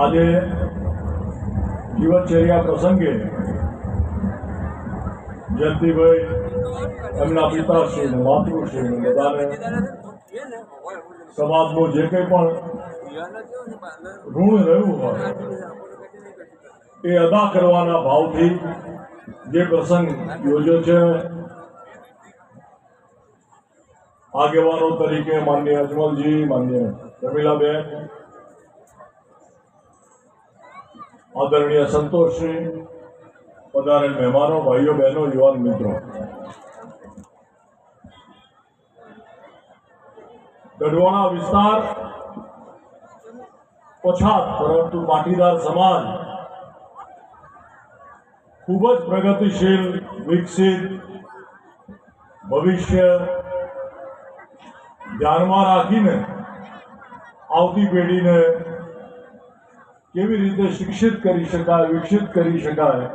આજે જીવનચર્યા પ્રસંગે જયંતિભાઈ એમના પિતાશ્રી ને માતૃશ્રી ને બધાને સમાજનું જે કંઈ પણ ઋણ રહ્યું હોય, એ અદા કરવાના ભાવથી જે પ્રસંગ યોજ્યો છે, આગેવાનો તરીકે માન્ય અજમલજી, માન્ય રમીલાબેન આદરણીય સંતોષશ્રી પધારેલ મહેમાનો, ભાઈઓ, બહેનો, યુવાન મિત્રો. ગઢવાણા વિસ્તાર પછાત, પરંતુ પાટીદાર સમાજ ખૂબ જ પ્રગતિશીલ, વિકસિત, ભવિષ્ય ધ્યાનમાં રાખીને આવતી પેઢીને કેવી રીતે શિક્ષિત કરી શકાય, વિકસિત કરી શકાય?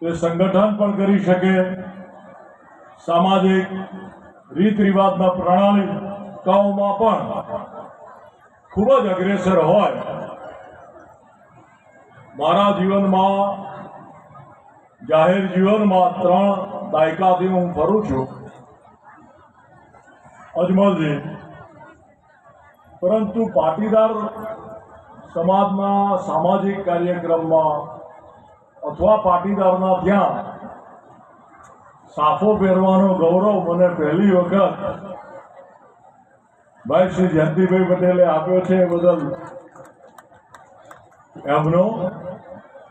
તે સંગઠન પણ કરી શકે. સામાજિક રીત રિવાજના પ્રણાલિકાઓમાં પણ ખૂબ જ અગ્રેસર હોય. મારા જીવનમાં, જાહેર જીવનમાં ત્રણ દાયકાથી હું ફરું છું. અજમલજી, પરંતુ પાટીદાર સમાજના સામાજિક કાર્યક્રમમાં અથવા પાટીદારના ત્યાં સાફો પહેરવાનો ગૌરવ મને પહેલી વખત ભાઈ શ્રી જયંતિભાઈ પટેલે આપ્યો છે એ બદલ એમનો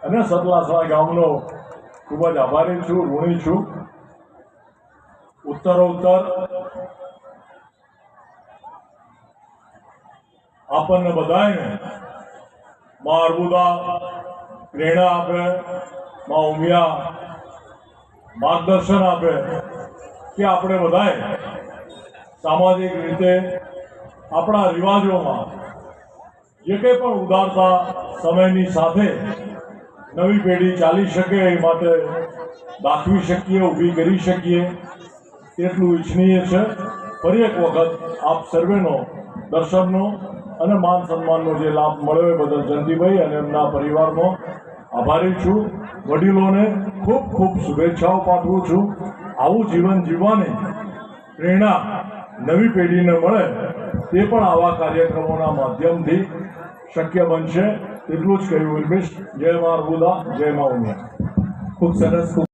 અને સતલાસણા ગામનો ખૂબ જ આભારી છું, ઋણી છું. ઉત્તરોત્તર આપણને બધાને માં અર્બુદા પ્રેરણા આપે, માં ઉમિયા, માર્ગદર્શન આપે કે આપણે બધાએ સામાજિક રીતે આપણા રિવાજોમાં જે કંઈ પણ ઉદારતા સમયની સાથે નવી પેઢી ચાલી શકે એ માટે દાખવી શકીએ, ઊભી કરી શકીએ, એટલું ઈચ્છનીય છે. ફરી એક વખત આપ સર્વેનો, દર્શનનો અને માન સન્માનનો જે લાભ મળ્યો એ બદલ જયંતિભાઈ અને એમના પરિવારનો આભારી છું. વડીલોને ખૂબ ખૂબ શુભેચ્છાઓ પાઠવું છું. આવું જીવન જીવવાની પ્રેરણા નવી પેઢીને મળે તે પણ આવા કાર્યક્રમોના માધ્યમથી શક્ય બનશે. એટલું જ કહ્યું ઉર્મિશ. જય મા અર્બુદા જય મા ઉમિયા ખૂબ સરસ